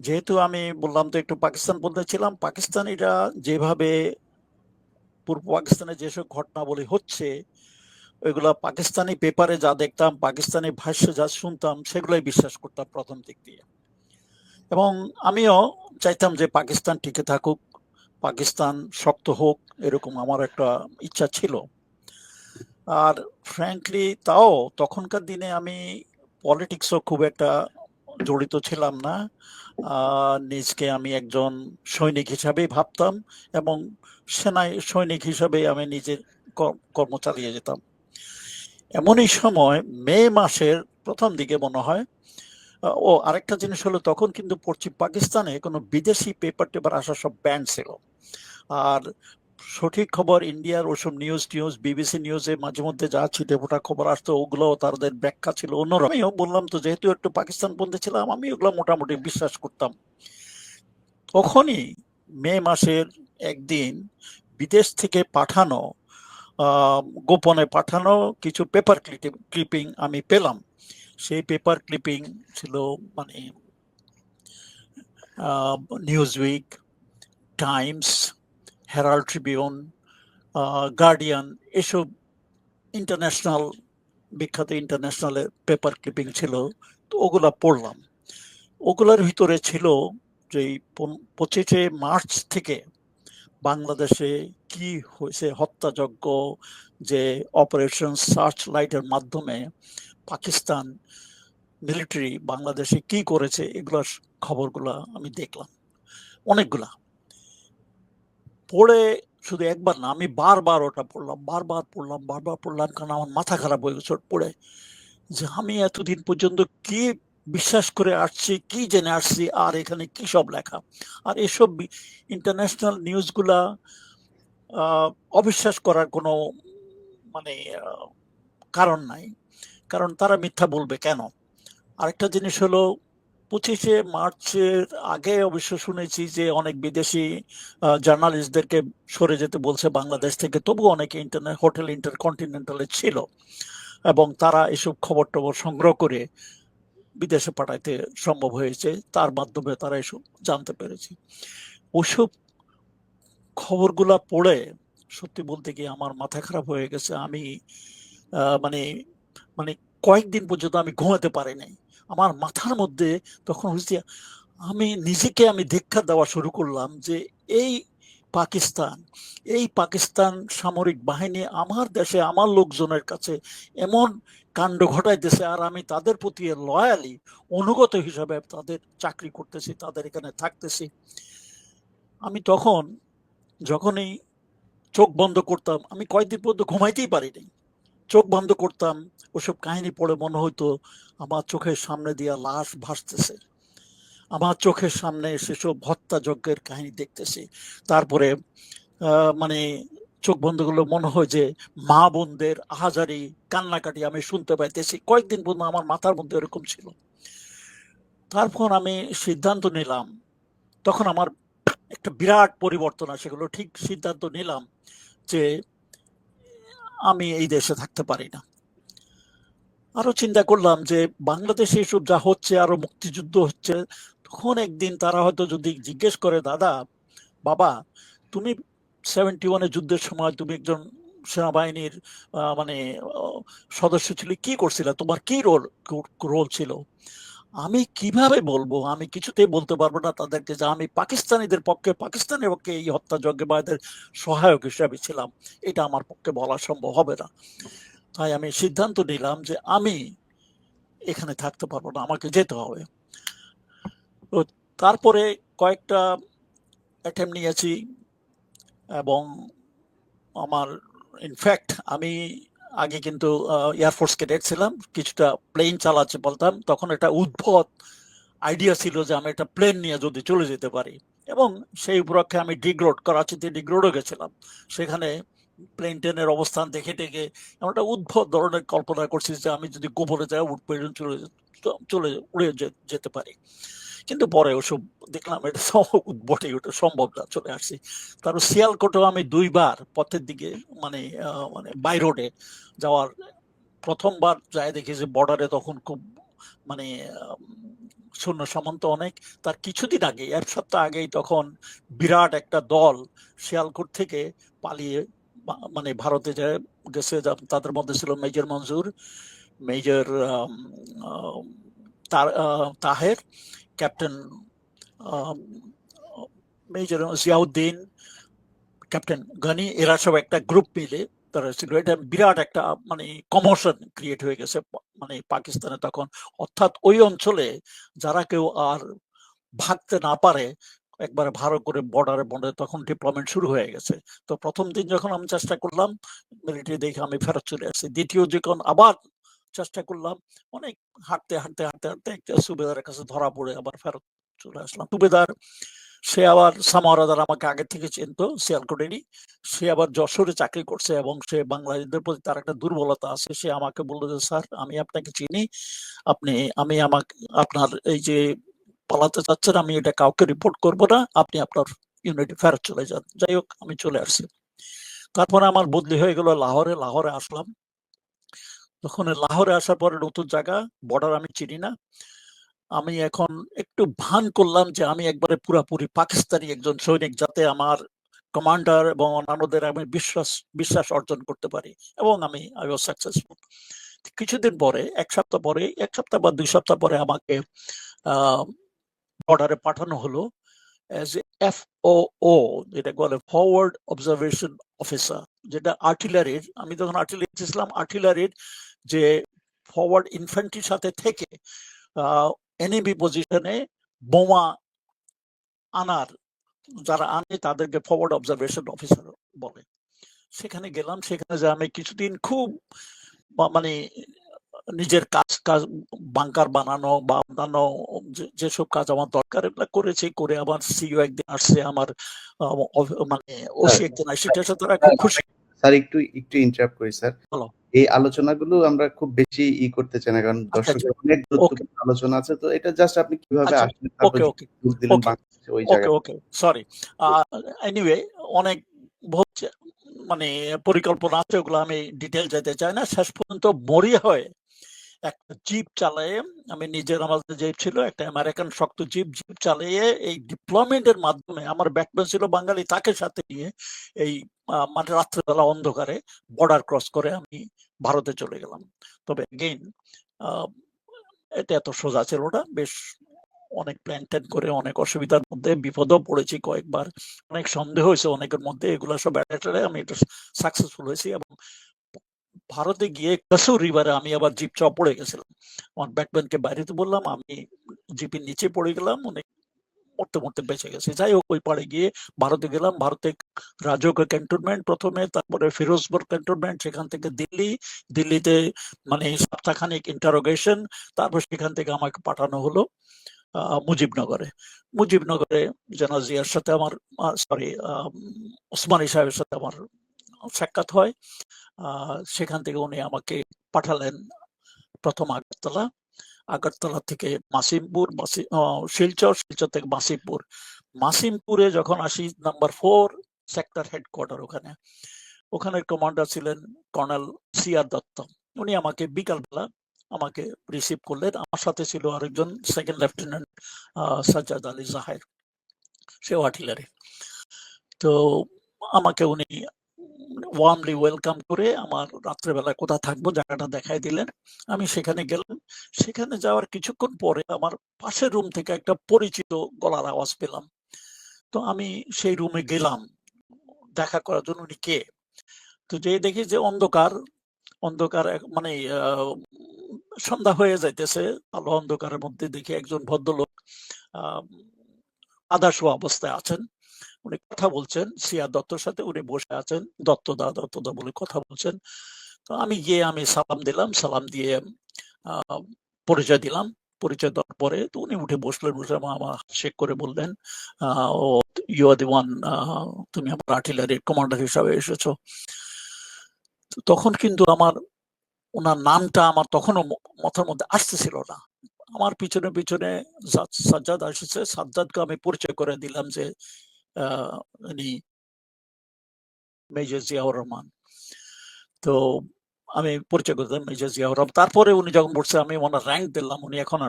যেহেতু আমি বললাম তো একটু পাকিস্তান বলতে ছিলাম, পাকিস্তানিরা যেভাবে পূর্ব পাকিস্তানে যেসব ঘটনাবলী হচ্ছে, ওইগুলা পাকিস্তানি পেপারে যা দেখতাম, পাকিস্তানি ভাষ্য যা শুনতাম, সেগুলোই বিশ্বাস করতাম প্রথম দিক দিয়ে। এবং আমিও চাইতাম যে পাকিস্তান টিকে থাকুক, পাকিস্তান শক্ত হোক, এরকম আমার একটা ইচ্ছা ছিল। আর ফ্র্যাঙ্কলি তাও তখনকার দিনে আমি পলিটিক্সও খুব একটা জড়িত ছিলাম না। নিজকে আমি একজন সৈনিক হিসাবেই ভাবতাম এবং সেনায় সৈনিক হিসাবে আমি নিজের কর- কর্ম চালিয়ে যেতাম। এমনই সময় মে মাসের প্রথম দিকে মনে হয় ও আরেকটা জিনিস হলো তখন কিন্তু পশ্চিম পাকিস্তানে কোনো বিদেশি পেপার টেপার আসা সব ব্যান্ড ছিল। আর সঠিক খবর, ইন্ডিয়ার ওসব নিউজ টিউজ বিবিসি নিউজে মাঝে মধ্যে যা ছিটে ফোটা খবর আসতো ওগুলো তাদের ব্যাখ্যা ছিল অন্যরকম। আমিও বললাম তো, যেহেতু একটু পাকিস্তান বলতে ছিলাম, আমি ওগুলো মোটামুটি বিশ্বাস করতাম। তখনই মে মাসের একদিন বিদেশ থেকে পাঠানো গোপনে পাঠানো কিছু পেপার ক্লিপিং আমি পেলাম। সেই পেপার ক্লিপিং ছিল মানে Newsweek Times Herald Tribune Guardian এসব ইন্টারন্যাশনাল বিখ্যাত ইন্টারন্যাশনালের পেপার ক্লিপিং ছিল, তো ওগুলা পড়লাম। ওগুলোর ভিতরে ছিল যে পঁচিশে মার্চ থেকে বাংলাদেশে কি হয়েছে হত্যাযজ্ঞ, যে অপারেশন সার্চ লাইটের মাধ্যমে পাকিস্তান মিলিটারি বাংলাদেশে কি করেছে, এগুলোর খবরগুলা আমি দেখলাম। অনেকগুলা। পড়ে শুধু একবার না, আমি বারবার ওটা পড়লাম, বারবার পড়লাম বারবার পড়লাম, কারণ আমার মাথা খারাপ হয়ে গেছে পড়ে। যে আমি এতদিন পর্যন্ত কি বিশ্বাস করে আসছি, কি জেনে আসছি, আর এখানে কি সব লেখা? আর এসব ইন্টারন্যাশনাল নিউজগুলা অবিশ্বাস করার কোনো মানে কারণ নাই। কারণ তারা মিথ্যা বলবে কেন? আরেকটা জিনিস হলো পঁচিশে মার্চের আগে অবশ্য শুনেছি যে অনেক বিদেশি জার্নালিস্টদেরকে সরে যেতে বলছে বাংলাদেশ থেকে। তবু অনেকে ইন্টারনেট হোটেল ইন্টারকন্টিনেন্টালে ছিল এবং তারা এসব খবর টবর সংগ্রহ করে বিদেশে পাঠাইতে সম্ভব হয়েছে। তার মাধ্যমে তারা এসব জানতে পেরেছে। ওসব খবরগুলা পড়ে সত্যি বলতে কি আমার মাথা খারাপ হয়ে গেছে। আমি মানে মানে কয়েকদিন পর্যন্ত আমি ঘুমাতে পারি নাই। আমার মাথার মধ্যে তখন হচ্ছে আমি নিজেকে আমি দীক্ষা দেওয়া শুরু করলাম যে এই পাকিস্তান এই পাকিস্তান সামরিক বাহিনী আমার দেশে, আমার লোকজনের কাছে এমন কাণ্ড ঘটাইতেছে আর আমি তাদের প্রতি লয়ালি অনুগত হিসাবে তাদের চাকরি করতেছি, তাদের এখানে থাকতেছি। আমি তখন যখনই চোখ বন্ধ করতাম, আমি কয়েকদিন পর্যন্ত ঘুমাইতেই পারিনি। চোখ বন্ধ করতাম, ওসব কাহিনী পড়ে মনে হতো আমার চোখের সামনে দিয়া লাশ ভাসতেছে। আমার চোখের সামনে সেসব হত্যাযজ্ঞের কাহিনী দেখতেছি। তারপরে মানে চোখ বন্ধ করলে মনে হয় যে মা বোনদের আহাজারি কান্নাকাটি আমি শুনতে পাইতেছি। কয়েকদিন পর্যন্ত আমার মাথার মধ্যে এরকম ছিল। তারপর আমি সিদ্ধান্ত নিলাম, তখন আমার একটা বিরাট পরিবর্তন আসে সেগুলো ঠিক সিদ্ধান্ত নিলাম যে আমি এই দেশে থাকতে পারি না। আরও চিন্তা করলাম যে, বাংলাদেশে এসব যা হচ্ছে, আরও মুক্তিযুদ্ধ হচ্ছে, তখন একদিন তারা হয়তো যদি জিজ্ঞেস করে, দাদা, বাবা, তুমি সেভেন্টি ওয়ানে যুদ্ধের সময় তুমি একজন সেনাবাহিনীর মানে সদস্য ছিল, কি করছিলে? তোমার কি রোল রোল ছিল? আমি কীভাবে বলব? আমি কিছুতেই বলতে পারব না তাদেরকে যে আমি পাকিস্তানিদের পক্ষে পাকিস্তানের পক্ষে এই হত্যাযজ্ঞে বা এদের সহায়ক হিসাবে ছিলাম। এটা আমার পক্ষে বলা সম্ভব হবে না। তাই আমি সিদ্ধান্ত নিলাম যে আমি এখানে থাকতে পারব না, আমাকে যেতে হবে। তো তারপরে কয়েকটা অ্যাটেম্প নিয়েছি এবং আমার ইনফ্যাক্ট আমি আগে কিন্তু এয়ারফোর্স ক্যাডেট ছিলাম কিছুটা প্লেন চালাচ্ছে বলতাম, তখন একটা উদ্ভট আইডিয়া ছিল যে আমি একটা প্লেন নিয়ে যদি চলে যেতে পারি। এবং সেই উপলক্ষে আমি ডিগ্রোড করাচিতে ডিগ্রোডও গেছিলাম। সেখানে প্লেন টেনের অবস্থান দেখে টেকে এমন একটা উদ্ভট ধরনের কল্পনা করছি যে আমি যদি গোপনে যাই, উঠ পর্যন্ত চলে চলে উড়ে যেতে পারি। কিন্তু পরে ওসব দেখলাম এটা সব উদ্ভটে ওটা সম্ভব না, চলে আসছি। তারপর শিয়ালকোটেও আমি দুইবার পথের দিকে মানে মানে বাই রোডে যাওয়ার, প্রথমবার যাই দেখি যে বর্ডারে তখন খুব মানে সৈন্য সামন্ত অনেক। তার কিছুদিন আগে, এক সপ্তাহ আগেই তখন বিরাট একটা দল শিয়ালকোট থেকে পালিয়ে মানে ভারতে যে গেছে তাদের মধ্যে ছিল মেজর মঞ্জুর মেজর তাহের আম, মেজর জিয়াউদ্দিন ক্যাপ্টেন গনি এরা সব একটা গ্রুপ মিলে তারা বিরাট একটা মানে কমোশন ক্রিয়েট হয়ে গেছে মানে পাকিস্তানে তখন। অর্থাৎ ওই অঞ্চলে যারা কেউ আর ভাগতে না পারে একবারে ভালো করে বর্ডারে বর্ডারে তখন ডিপ্লয়মেন্ট শুরু হয়ে গেছে। তো প্রথম দিন যখন আমি চেষ্টা করলাম মিলিটারি দেখে আমি ফেরত চলে আসছি। দ্বিতীয় যখন আবার চেষ্টা করলাম। অনেক হাঁটতে হাঁটতে হাঁটতে হাঁটতে একটা সুবেদারের কাছে ধরা পড়ে আবার ফেরত চলে আসলাম। সুবেদার, সে আবার সামারাদার আমাকে আগে থেকে চিনতো শিয়ালকোটেরই সে আবার যশোরে চাকরি করছে এবং সে বাংলাদেশদের প্রতি তার একটা দুর্বলতা আছে। সে আমাকে বলল যে, স্যার, আমি আপনাকে চিনি। আপনি, আমি আমাকে, আপনার এই যে পালাতে চাচ্ছেন, আমি এটা কাউকে রিপোর্ট করব না। আপনি আপনার ইউনিটে ফেরত চলে যান। যাই হোক, আমি চলে আসছি। তারপরে আমার বদলি হয়ে গেল লাহোরে। লাহোরে আসলাম। তখন লাহোরে আসার পরে নতুন জায়গা বর্ডার আমি চিনি না। আমি এখন একটু ভান করলাম যে আমি একবারে পুরাপুরি পাকিস্তানি একজন সৈনিক যাতে আমার কমান্ডার এবং অন্যান্যদের আমি বিশ্বাস বিশ্বাস অর্জন করতে পারি এবং আমি আই ওয়াজ সাকসেসফুল কিছুদিন পরে, এক সপ্তাহ পরে, এক সপ্তাহ বা দুই সপ্তাহ পরে আমাকে বর্ডারে পাঠানো হলো অ্যাজ এফ ও ও যেটা বলে ফরওয়ার্ড অবজারভেশন অফিসার যেটা আর্টিলারির আমি তখন আর্টিলারি ছিলাম আর্টিলারির যে ফরওয়ার্ড ইনফ্যান্ট্রির সাথে থেকে এনিমি পজিশনে বোমা আনার যারা আনে তাদেরকে ফরওয়ার্ড অবজারভেশন অফিসার বলে। সেখানে গেলাম সেখানে যে আমি কিছুদিন খুব মানে নিজের কাজ কাজ বাংকার বানানো বা অন্যান্য যেসব কাজ আমার দরকার এগুলো করেছি করে আমার সিও একদিন আসছে আমার মানে ওসি একদিন আসছে এটার সাথে তারা খুব খুশি। স্যার একটু একটু ইন্টারাপ্ট করি স্যার। এই আলোচনাগুলো আমরা খুব বেশি ই করতে চাই না কারণ আচ্ছা, দর্শকের অনেক গুরুত্বপূর্ণ আলোচনা আছে তো এটা জাস্ট আপনি কীভাবে আচ্ছা, আসলেন ওকে ওকে দিলেন ওকে। ওই জায়গায়। ওকে সরি এনিওয়ে অনেক মানে পরিকল্পনা আছে ওগুলো আমি ডিটেল যেতে চাই না। শেষ পর্যন্ত মরিয়া হয়ে একটা জিপ চালিয়ে, আমি নিজের আমার জিপ ছিল, একটা আমেরিকান শক্ত জিপ জিপ চালিয়ে এই ডিপ্লয়মেন্টের মাধ্যমে আমার ব্যাকবেন ছিল বাঙালি, তাকে সাথে নিয়ে এই মানে রাত্রেবেলা অন্ধকারে বর্ডার ক্রস করে আমি ভারতে চলে গেলাম। তবে এগেইন এটা এত সোজা ছিল না, বেশ অনেক প্ল্যান ট্যান করে, অনেক অসুবিধার মধ্যে, বিপদও পড়েছি কয়েকবার। অনেক সন্দেহ হয়েছে অনেকের মধ্যে, এগুলো সব অ্যাটাটারে আমি এটা সাকসেসফুল হয়েছি এবং ভারতে গিয়ে কাসু রিভারে আমি আবার জিপ চাপ পড়ে গেছিলাম। আমার ব্যাকব্যানকে বাইরেতে বললাম, আমি জিপের নিচে পড়ে গেলাম অনেক মরতে মরতে বেঁচে গেছে। যাই হোক, ওই পাড়ে গিয়ে ভারতে গেলাম। ভারতে রাজক ক্যান্টনমেন্ট প্রথমে, তারপরে ফিরোজপুর ক্যান্টনমেন্ট সেখান থেকে দিল্লি। দিল্লিতে মানে সপ্তাহখানিক ইন্টারোগেশন তারপর সেখান থেকে আমাকে পাঠানো হলো মুজিবনগরে। মুজিবনগরে জেনাজিয়ার সাথে আমার সরি ওসমানী সাহেবের সাথে আমার সাক্ষাৎ হয়। সেখান থেকে উনি আমাকে পাঠালেন প্রথম আগরতলা। আগরতলা থেকে মাসিমপুর শিলচর শিলচর থেকে মাসিমপুর। মাসিমপুরে যখন আসি, নাম্বার ফোর, সেক্টর হেডকোয়ার্টার ওখানে। ওখানের কমান্ডার ছিলেন কর্নেল সিআর দত্ত। উনি আমাকে বিকালবেলা আমাকে রিসিভ করলেন। আমার সাথে ছিল আরেকজন সেকেন্ড লেফটেন্যান্ট সাজ্জাদ আলী জাহের। সেও আর্টিলারি তো আমাকে উনি ওয়ার্মলি ওয়েলকাম করে আমার রাত্রেবেলা কোথায় থাকব জায়গাটা দেখাই দিলেন। আমি সেখানে গেলাম। সেখানে যাওয়ার কিছুক্ষণ পরে আমার পাশের রুম থেকে একটা পরিচিত গলার আওয়াজ পেলাম। তো আমি সেই রুমে গেলাম। দেখা করার জন্য উনি কে? তো যে দেখি যে অন্ধকার। অন্ধকার মানে সন্ধ্যা হয়ে যাইতেছে। আলো অন্ধকারের মধ্যে দেখি একজন ভদ্রলোক আহ আদা শোয়া অবস্থায় আছেন। উনি কথা বলছেন, সিয়া দত্তর সাথে উনি বসে আছেন দত্তদা দত্তদা বলে কথা বলছেন। তো আমি গিয়ে আমি সালাম দিলাম, সালাম দিয়ে পরিচয় দিলাম। পরিচয় দেওয়ার পরে তো উনি উঠে বসলেন, বসে আমার শেক করে বললেন ও ইউ আর দি ওয়ান তুমি আমার আর্টিলারির কমান্ডার হিসাবে এসেছ। তখন কিন্তু আমার ওনার নামটা আমার তখনও মাথার মধ্যে আসতেছিল না। আমার পিছনে পিছনে সাজ্জাদ আসছে, সাজ্জাদকে আমি পরিচয় করে দিলাম যে উনি মেজর জিয়াউর রহমান তো আমি পরিচয় করতাম মেজর জিয়াউর রহমান তারপরে উনি যখন পড়ছে আমি ওনার র্যাঙ্ক দিলাম, উনি এখন আর